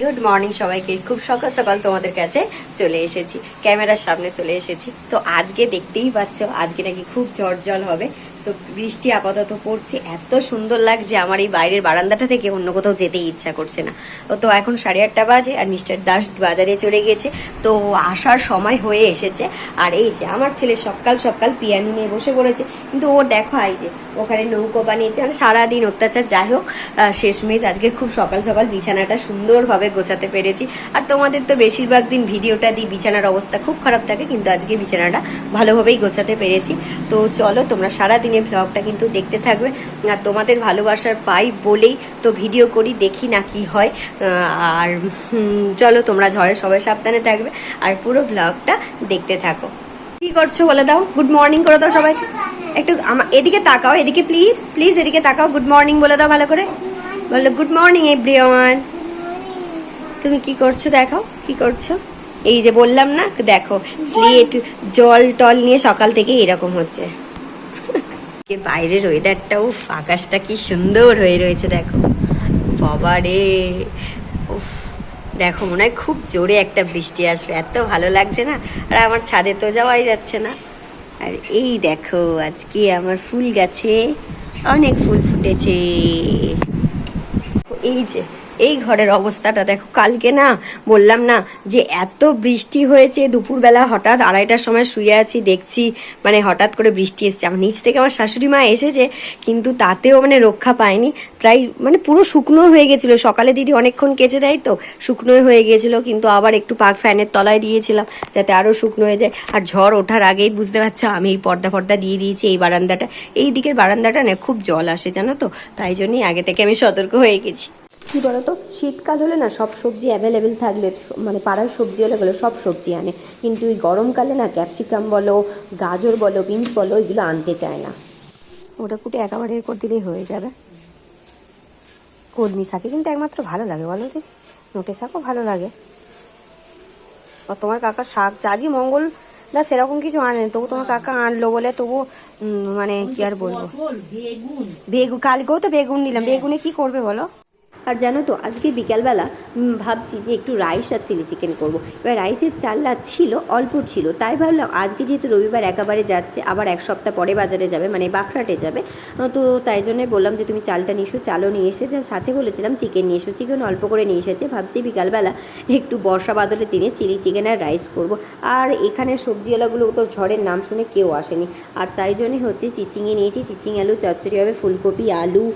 Good morning সবাইকে। খুব সকাল সকাল তোমাদের কাছে চলে এসেছি। ক্যামেরার সামনে চলে এসেছি। তো আজকে দেখতেই পাচ্ছ, আজকে নাকি খুব জল হবে। তো বৃষ্টি আপাতত পড়ছে। এত সুন্দর লাগছে আমার এই বাইরের বারান্দাটা থেকে, অন্য কোথাও যেতেই ইচ্ছা করছে না। ও তো এখন সাড়ে আটটা বাজে আর মিস্টার দাস বাজারে চলে গেছে। তো আসার সময় হয়ে এসেছে। আর এই যে আমার ছেলে সকাল সকাল পিয়ানো নিয়ে বসে পড়েছে। কিন্তু ও দেখো এই যে ওখানে নৌকো বানিয়েছে। মানে সারাদিন অত্যাচার, যাই হোক শেষমেশ আজকে খুব সকাল সকাল বিছানাটা সুন্দরভাবে গোছাতে পেরেছি। আর তোমাদের তো বেশিরভাগ দিন ভিডিওটা দিই, বিছানার অবস্থা খুব খারাপ থাকে, কিন্তু আজকে বিছানাটা ভালোভাবেই গোছাতে পেরেছি। তো চলো, তোমরা সারাদিনের ব্লগটা কিন্তু দেখতে থাকবে। আর তোমাদের ভালোবাসার পাই বলেই তো ভিডিও করি, দেখি না কি হয়। আর চলো, তোমরা ঝড়ে সবাই সাবধানে থাকবে। আর পুরো ব্লগটা দেখতে থাকো। কি করছ বলে দাও? গুড মর্নিং করে দাও সবাই একটু এদিকে তাকাও, এদিকে প্লিজ প্লিজ এদিকে তাকাও। গুড মর্নিং বলে দাও ভালো করে। বলো গুড মর্নিং এভরিওয়ান তুমি কি করছ দেখাও, কি করছ? এই যে বললাম না, দেখো, স্লেট, জল টল নিয়ে সকাল থেকে এরকম হচ্ছে। বাইরের ওয়েদারটাও আকাশটা কি সুন্দর হয়ে রয়েছে, দেখো। বাবা রে, উফ। দেখো, মনে হয় খুব জোরে একটা বৃষ্টি আসবে, এত ভালো লাগছে না? আর আমার ছাদে তো যাওয়াই যাচ্ছে না। আর এই দেখো আজকে আমার ফুল গাছে অনেক ফুল ফুটেছে। এই যে এই ঘরের অবস্থাটা দেখো। কালকে না বললাম না যে এত বৃষ্টি হয়েছে, দুপুরবেলা হঠাৎ আড়াইটার সময় শুয়ে আছি, দেখছি মানে হঠাৎ করে বৃষ্টি এসছে। আমার নিচ থেকে আমার শাশুড়ি মা এসেছে, কিন্তু তাতেও মানে রক্ষা পায়নি। প্রায় মানে পুরো শুকনো হয়ে গেছিল। সকালে দিদি অনেকক্ষণ কেচে দেয় তো শুকনো হয়ে গেছিল, কিন্তু আবার একটু পাক ফ্যানের তলায় দিয়েছিলাম যাতে আরও শুকনো হয়ে যায়। আর ঝড় ওঠার আগেই বুঝতে পারছ, আমি এই পর্দা ফর্দা দিয়ে দিয়েছি এই বারান্দাটা। এই দিকের বারান্দাটা না খুব জল আসে, জানো তো? তাই জন্যই আগে থেকে আমি সতর্ক হয়ে গেছি। কী তো শীতকাল হলে না সব সবজি অ্যাভেলেবেল থাকলে মানে পাড়ার সবজি হলে বলো সব সবজি আনে। কিন্তু এই গরমকালে না ক্যাপসিকাম বলো গাজর বলো বিনস বলো এগুলো আনতে চায় না। ওটা কুটে একেবারে এর করে দিলেই হয়ে যাবে। কর্মী শাকে কিন্তু একমাত্র ভালো লাগে বলো দিদি নোটে শাকও ভালো লাগে। আর তোমার কাকা শাক আজই মঙ্গল না সেরকম কিছু আনে তবু তোমার কাকা আনলো বলে তবু মানে কি আর বলব? বেগুন। কালকেও তো বেগুন নিলাম। বেগুনে কি করবে বলো? আর জানো তো, আজকে বিকালবেলা ভাবছি যে একটু রাইস আর চিলি চিকেন করব। এবার রাইসের চালটা ছিল, অল্প ছিল, তাই ভাবলাম আজকে যেহেতু রবিবার একেবারে যাচ্ছে, আবার এক সপ্তাহ পরে বাজারে যাবে মানে বাখরাটে যাবে। তো তাই জন্যে বললাম যে তুমি চালটা নিয়ে এসো, চালও নিয়ে এসে যা, সাথে বলেছিলাম চিকেন নিয়ে এসো, চিকেন অল্প করে নিয়ে এসেছে, ভাবছি বিকালবেলা একটু বর্ষা বাদলে দিনে চিলি চিকেন আর রাইস করব। আর এখানে সবজিওয়ালাগুলো তো ঝড়ের নাম শুনে কেউ আসেনি। আর তাই জন্যে হচ্ছে চিচিঙে নিয়েছি চিচিং আলু, চচ্চড়ি হবে, ফুলকপি, আলু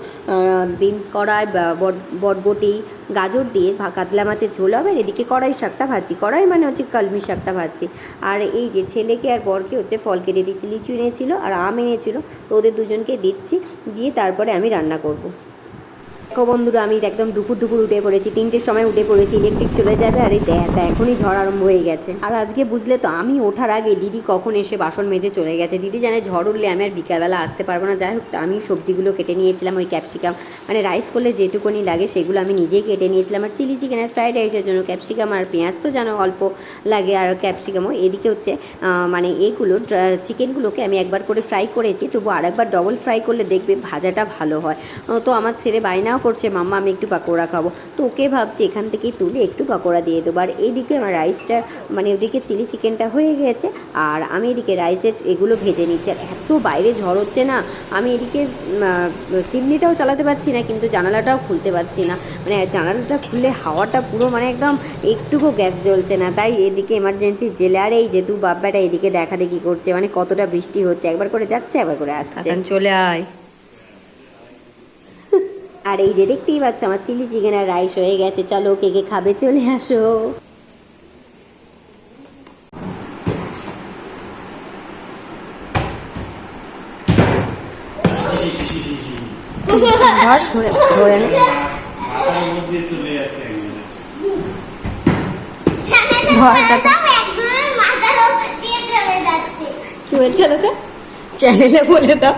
বিনস কড়াই, বা- বট- বটবটি গাজর দিয়ে কাতলা মাছের ঝোল হবে এদিকে কড়াই শাকটা ভাজছি। কড়াই মানে হচ্ছে কলমি শাকটা ভাজছি। আর এই যে ছেলেকে আর বরকে হচ্ছে ফল কেটে দিচ্ছি, লিচু এনেছিলো আর আম এনেছিলো, তো ওদের দুজনকে দিচ্ছি, দিয়ে তারপরে আমি রান্না করব। দেখো বন্ধুরা, আমি একদম দুপুর দুপুর উঠে পড়েছি, তিনটের সময় উঠে পড়েছি ইলেকট্রিক চলে যাবে, আর এই এখনই ঝড় আরম্ভ হয়ে গেছে। আর আজকে বুঝলে তো, আমি ওঠার আগে দিদি কখন এসে বাসন মেজে চলে গেছে। দিদি জানে ঝড় উঠলে আমি আর বিকালবেলা আসতে পারব না। যাই হোক আমি সবজিগুলো কেটে নিয়েছিলাম, ওই ক্যাপসিকাম মানে রাইস করলে যেটুকুনি লাগে সেগুলো আমি নিজেই কেটে নিয়েছিলাম। আর চিলি চিকেন আর ফ্রাইড রাইসের জন্য ক্যাপসিকাম আর পেঁয়াজ তো জানো অল্প লাগে, আর ক্যাপসিকামও এদিকে হচ্ছে মানে এইগুলো চিকেনগুলোকে আমি একবার করে ফ্রাই করেছি তবু আরেকবার ডবল ফ্রাই করলে দেখবে ভাজাটা ভালো হয়। তো আমার ছেলে বায়নাও করছে, মাম্মা, আমি একটু পাকোড়া খাব। তো ওকে ভাবছি এখান থেকেই তুলে একটু পাকোড়া দিয়ে দেবো। আর এইদিকে আমার রাইসটা মানে ওদিকে চিলি চিকেনটা হয়ে গেছে, আর আমি এদিকে রাইসের এগুলো ভেজে নিচ্ছি। আর এত বাইরে ঝড় হচ্ছে না, আমি এদিকে চিমনিটাও চালাতে পারছি না, কিন্তু জানালাটাও খুলতে পারছি না। মানে জানালাটা খুলে হাওয়াটা পুরো মানে একদম একটুকু গ্যাস জ্বলছে না। তাই এদিকে এমার্জেন্সি জেলে, আর এই যে দু বাব্বাটা এদিকে দেখা দেখি করছে মানে কতটা বৃষ্টি হচ্ছে। একবার করে যাচ্ছে, একবার করে আসছে। চলে আয়। আর এই যে দেখতেই পাচ্ছ আমার চিলি চিকেন আর রাইস হয়ে গেছে। চলো কে কে খাবে চলে আসো। ধর ধরে ধরে যাচ্ছে। কি বলছে চ্যানেলে বলে দাও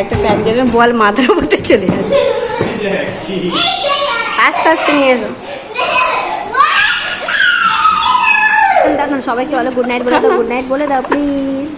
একটা প্যান্ডেলের বল মাথার মধ্যে চলে কি আস্তে আস্তে নিয়ে এসো। সবাইকে বলো গুড নাইট বলে দাও গুড নাইট বলে দাও প্লিজ